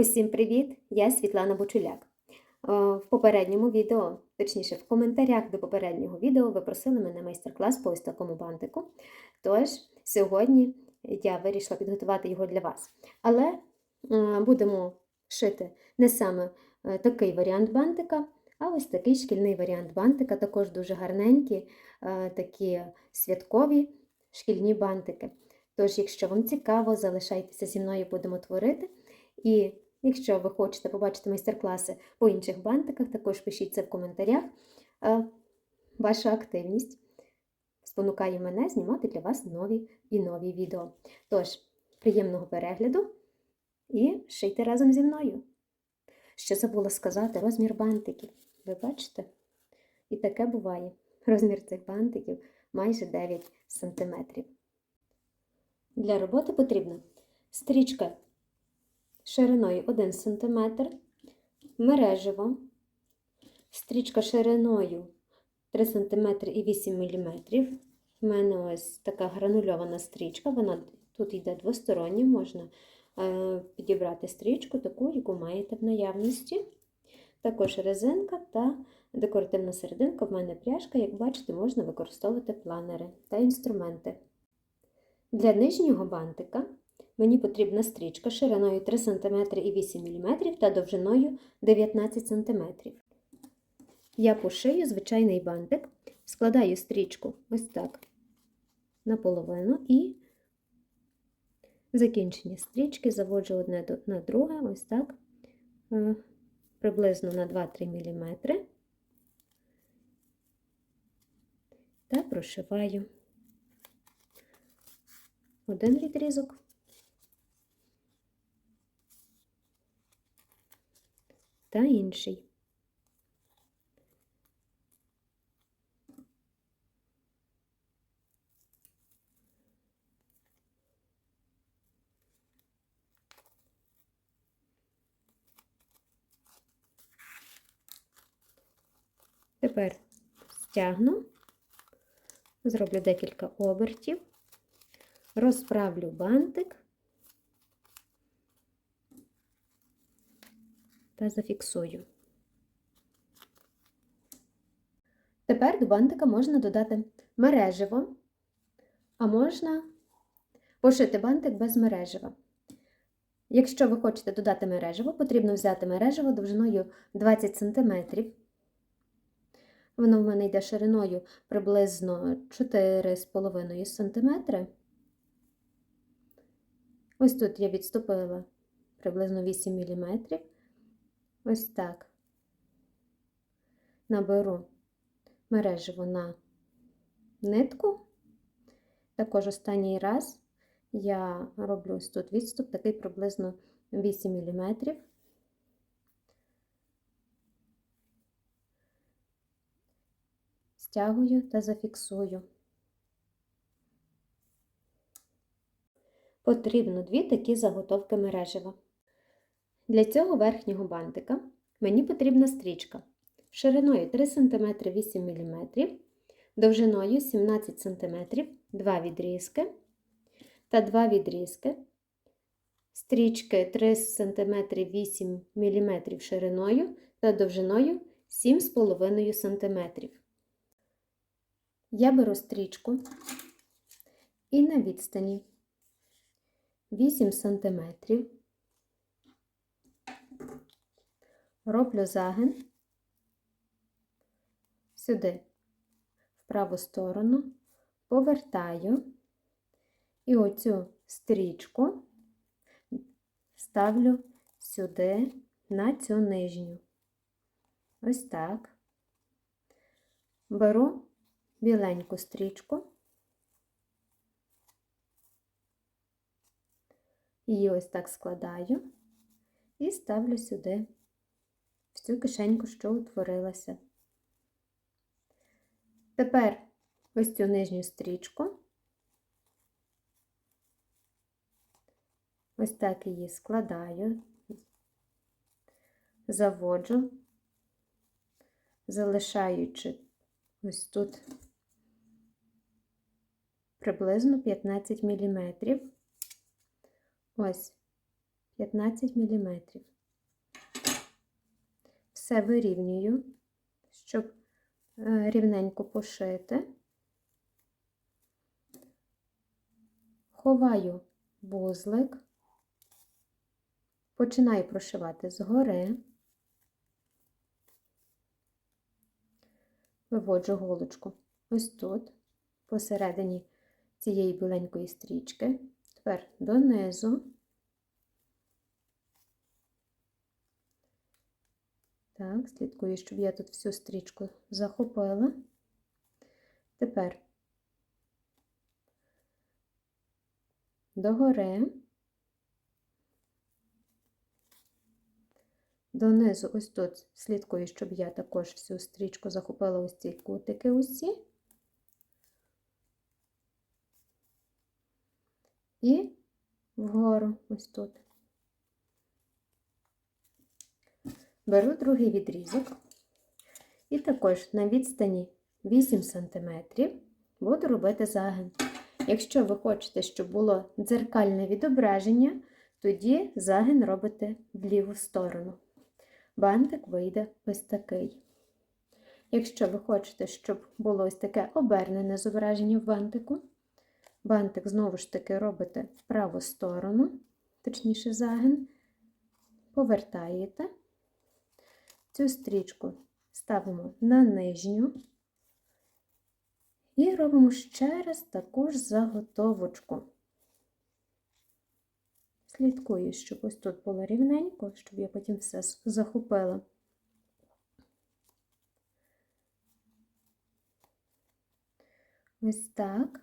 Усім привіт! Я Світлана Бочуляк. Е, В попередньому відео, точніше, в коментарях до попереднього відео ви просили мене майстер-клас по ось такому бантику. Тож, сьогодні я вирішила підготувати його для вас. Але е, будемо шити не саме е, такий варіант бантика, а ось такий шкільний варіант бантика, також дуже гарненькі, такі святкові шкільні бантики. Тож, якщо вам цікаво, залишайтеся зі мною, будемо творити. І якщо ви хочете побачити майстер-класи по інших бантиках, також пишіть це в коментарях. Е, Ваша активність спонукає мене знімати для вас нові і нові відео. Тож, приємного перегляду і шийте разом зі мною. Ще забула сказати розмір бантиків. Ви бачите? І таке буває. Розмір цих бантиків майже 9 см. Для роботи потрібна стрічка шириною 1 см, мережево, стрічка шириною 3 см і 8 мм. У мене ось така гранульована стрічка, вона тут йде двостороння, можна е, підібрати стрічку, таку, яку маєте в наявності. Також резинка та декоративна серединка. В мене пряжка, як бачите, можна використовувати планери та інструменти. Для нижнього бантика мені потрібна стрічка шириною 3 см і 8 мм та довжиною 19 см. Я пошию звичайний бантик, складаю стрічку ось так наполовину і закінчення стрічки заводжу одне на друге, ось так, е, приблизно на 2-3 мм та прошиваю один відрізок. Та інший. Тепер стягну, зроблю декілька обертів розправлю бантик та зафіксую. Тепер до бантика можна додати мереживо, а можна пошити бантик без мережива. Якщо ви хочете додати мереживо, потрібно взяти мереживо довжиною 20 см. Воно в мене йде шириною приблизно 4,5 см. Ось тут я відступила приблизно 8 мм. Ось так наберу мереживо на нитку. Також останній раз я роблю ось тут відступ, такий приблизно 8 мм. Стягую та зафіксую. Потрібно дві такі заготовки мережева. Для цього верхнього бантика мені потрібна стрічка шириною 3 см 8 мм, довжиною 17 см 2 відрізки та 2 відрізки, стрічки 3 см 8 мм шириною та довжиною 7,5 см. Я беру стрічку і на відстані 8 см. Роблю загин сюди, в праву сторону, повертаю і оцю стрічку ставлю сюди на цю нижню. Ось так. Беру біленьку стрічку. Її ось так складаю і ставлю сюди, в цю кишеньку, що утворилася. Тепер ось цю нижню стрічку, ось так її складаю, заводжу, залишаючи ось тут приблизно 15 мм. Ось 15 мм. Все вирівнюю, щоб е, рівненько пошити. Ховаю вузлик, починаю прошивати згори, виводжу голочку ось тут, посередині цієї біленької стрічки, тепер донизу. Так, слідкую, щоб я тут всю стрічку захопила. Тепер догори, донизу, ось тут слідкую, щоб я також всю стрічку захопила ось ці кутики усі. І вгору ось тут. Беру другий відрізок і також на відстані 8 см буду робити загин. Якщо ви хочете, щоб було дзеркальне відображення, тоді загин робите в ліву сторону. Бантик вийде ось такий. Якщо ви хочете, щоб було ось таке обернене зображення в бантику, бантик знову ж таки робите в праву сторону, точніше загин, повертаєте. Цю стрічку ставимо на нижню і робимо ще раз таку заготовочку. Слідкую, щоб ось тут було рівненько, щоб я потім все захопила. Ось так,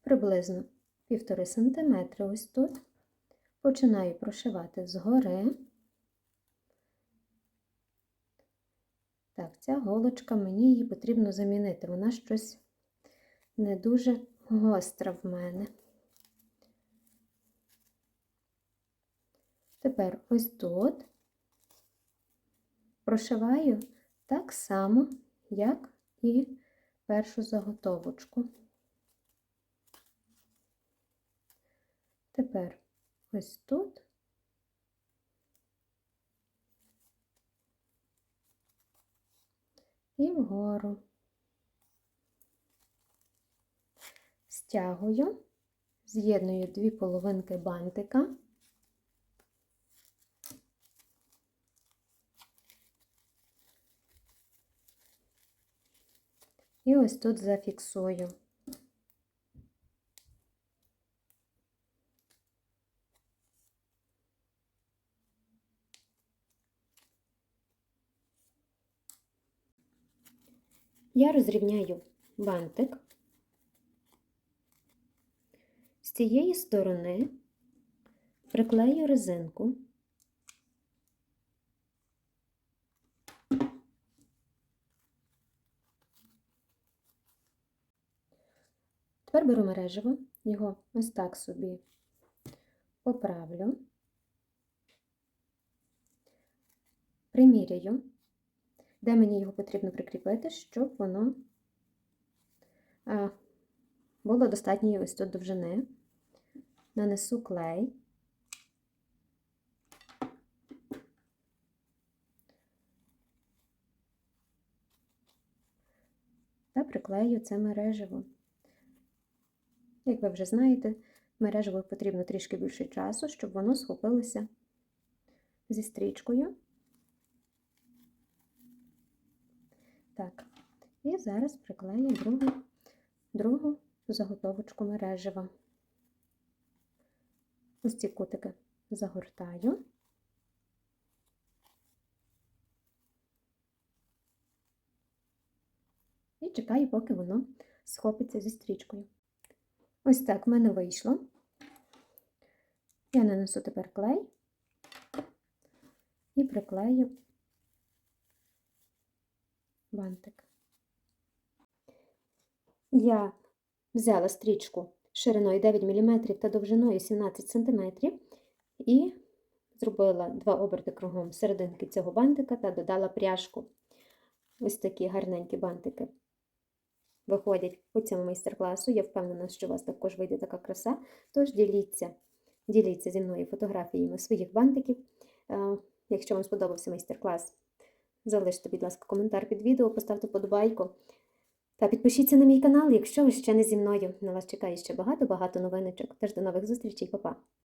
приблизно півтори сантиметри ось тут. Починаю прошивати згори. Так, ця голочка, мені її потрібно замінити. Вона щось не дуже гостра в мене. Тепер ось тут прошиваю так само, як і першу заготовочку. Тепер ось тут і вгору. Стягую, з'єдную дві половинки бантика. І ось тут зафіксую. Я розрівняю бантик. З цієї сторони приклею резинку. Тепер беру мережево, його ось так собі поправлю, приміряю де мені його потрібно прикріпити, щоб воно було достатньої ось тут довжини. Нанесу клей. Та приклею це мережево. Як ви вже знаєте, мережево потрібно трішки більше часу, щоб воно схопилося зі стрічкою. Так, і зараз приклею другу, другу заготовочку мережева. Ось ці кутики загортаю. І чекаю, поки воно схопиться зі стрічкою. Ось так в мене вийшло. Я нанесу тепер клей і приклею бантик. Я взяла стрічку шириною 9 мм та довжиною 17 см і зробила два оберти кругом серединки цього бантика та додала пряжку. Ось такі гарненькі бантики виходять по цьому майстер-класу. Я впевнена, що у вас також вийде така краса. Тож діліться діліться зі мною фотографіями своїх бантиків. Е, Якщо вам сподобався майстер-клас, залиште, будь ласка, коментар під відео, поставте подобайку. Та підпишіться на мій канал, якщо ви ще не зі мною. На вас чекає ще багато-багато новиночок. Тож до нових зустрічей, па-па!